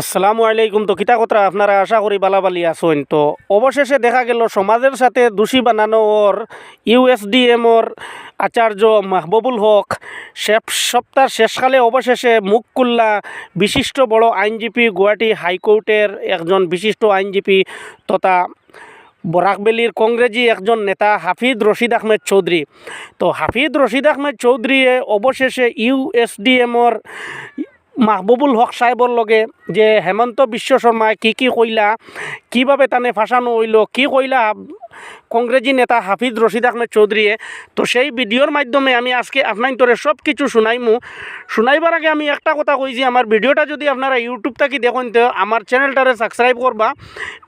আসসালামু আলাইকুম। তো কিতা কথা, আপনারা আশা করি বালাবালি আসুন তো অবশেষে দেখা গেল, সমাজের সাথে দোষী বানানো ওর ইউএসডিএমর আচার্য মাহবুবুল হক শেষ সপ্তাহ শেষকালে অবশেষে মুখ খুললা বিশিষ্ট বড় আইনজীবী গুয়াহাটি হাইকোর্টের একজন বিশিষ্ট আইনজীবী তথা বরাকবেলির কংগ্রেজি একজন নেতা হাফিদ রশিদ আহমেদ চৌধুরী। তো হাফিদ রশিদ আহমেদ চৌধুরীয়ে অবশেষে ইউএসডিএমর মাহবুবুল হক সাহেবর লগে যে হেমন্ত বিশ্ব শর্মায় কি কি কইলা, কীভাবে তানে ফাঁসানো হইল, কি কইলা কংগ্রেজি নেতা হাফিজ রশিদ আহমেদ চৌধুরীয়ে। তো সেই ভিডিওর মাধ্যমে আমি আজকে আপনার তোরে সব কিছু শুনাইমু। শুনাইবার আগে আমি একটা কথা কইছি আমার ভিডিওটা যদি আপনারা ইউটিউব থাকি দেখুন তো আমার চ্যানেলটারে সাবস্ক্রাইব করবা।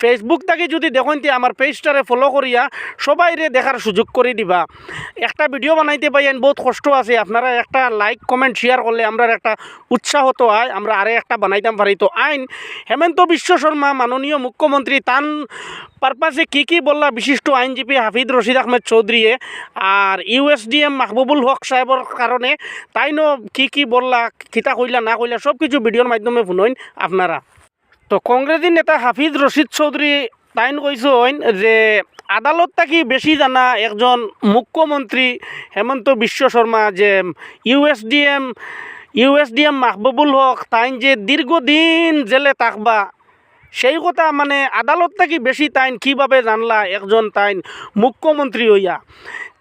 ফেসবুক থাকি যদি দেখুন তো আমার পেজটারে ফলো করিয়া সবাইরে দেখার সুযোগ করে দিবা। একটা ভিডিও বানাইতে পাইয়েন বহুত কষ্ট আছে। আপনারা একটা লাইক কমেন্ট শেয়ার করলে আমরা একটা উৎসাহ তো হয়। আমরা আরে একটা বানাইতাম পারি। তো আইন, হেমন্ত বিশ্ব শর্মা, মাননীয় মুখ্যমন্ত্রী, তান পারপাসে কি কি বললা বিশিষ্ট আইনজীবী হাফিদ রশিদ আহমেদ চৌধুরীয়ে আর ইউএসডিএম মাহবুবুল হক সাহেবর কারণে তাইনো কি কি বললা, কিতা কইলা, না কইলা সব কিছু ভিডিওর মাধ্যমে শুনইন আপনারা। তো কংগ্রেসি নেতা হাফিজ রশিদ চৌধুরী তাইন কইসইন যে আদালত থাকি বেশি জানা? একজন মুখ্যমন্ত্রী হেমন্ত বিশ্ব শর্মা যে ইউএসডিএম ইউএসডিএম মাহবুবুল হক তাইন যে দীর্ঘদিন জেলে থাকবা সেই কথা মানে আদালত থাকি বেশি তাইন কীভাবে জানলা একজন তাইন মুখ্যমন্ত্রী হইয়া।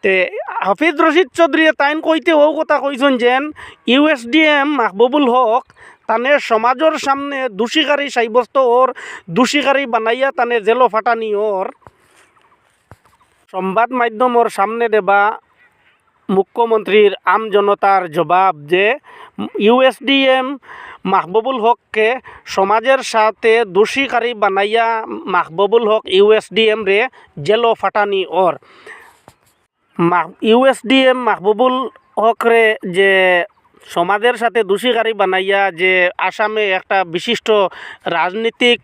তে হাফিজ রশিদ চৌধুরীয়ে তাইন কইতে ও কথা কইছেন যেন ইউএসডিএম মাহবুবুল হক তানে সমাজের সামনে দোষীকারী সাব্যস্ত ওর দোষীকারী বানাইয়া তানে জেলো ফাটানি ওর সংবাদ মাধ্যমর সামনে দেবা মুখ্যমন্ত্রীর আম জনতার জবাব যে ইউএসডিএম মাহবুবুল হককে সমাজের সাথে দোষীকারী বানাইয়া মাহবুবুল হক ইউএসডিএম রে জেলো ফাটানি ওর। ইউএসডিএম মাহবুবুল হক রে যে সমাজের সাথে দোষীকারী বানাইয়া যে আসামে একটা বিশিষ্ট রাজনীতিক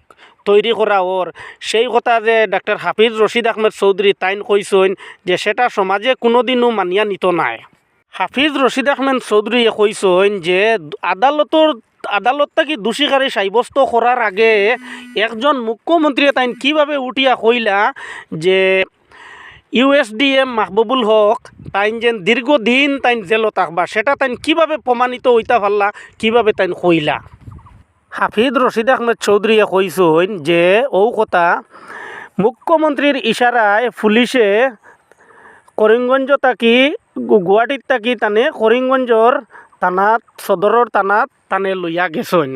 তৈরি করা ওর। সেই কথা যে ডাক্তার হাফিজ রশিদ আহমেদ চৌধুরী তাইন কইসইন যে সেটা সমাজে কোনোদিনও মানিয়া নিত নাই। হাফিজ রশিদ আহমেদ চৌধুরী কইসইন যে আদালতর আদালত থাকি দোষীকারী সাব্যস্ত করার আগে একজন মুখ্যমন্ত্রী তাইন কীভাবে উঠিয়া কইলা যে ইউএসডিএম মাহবুবুল হক তাইন যেন দীর্ঘদিন তাইন জেলত থাকবা সেটা তাইন কীভাবে প্রমাণিত হইতা পারলা কীভাবে তাইন কইলা? হাফিজ রশিদ আহমেদ চৌধুরীয়ে কইসইন যে ও কথা মুখ্যমন্ত্রীর ইশারায় পুলিশে করিমগঞ্জ তাকি গুয়াহাটির তাকি তানে করিমগঞ্জর থানাত সদরের থানাত তানে লইয়া গেছইন।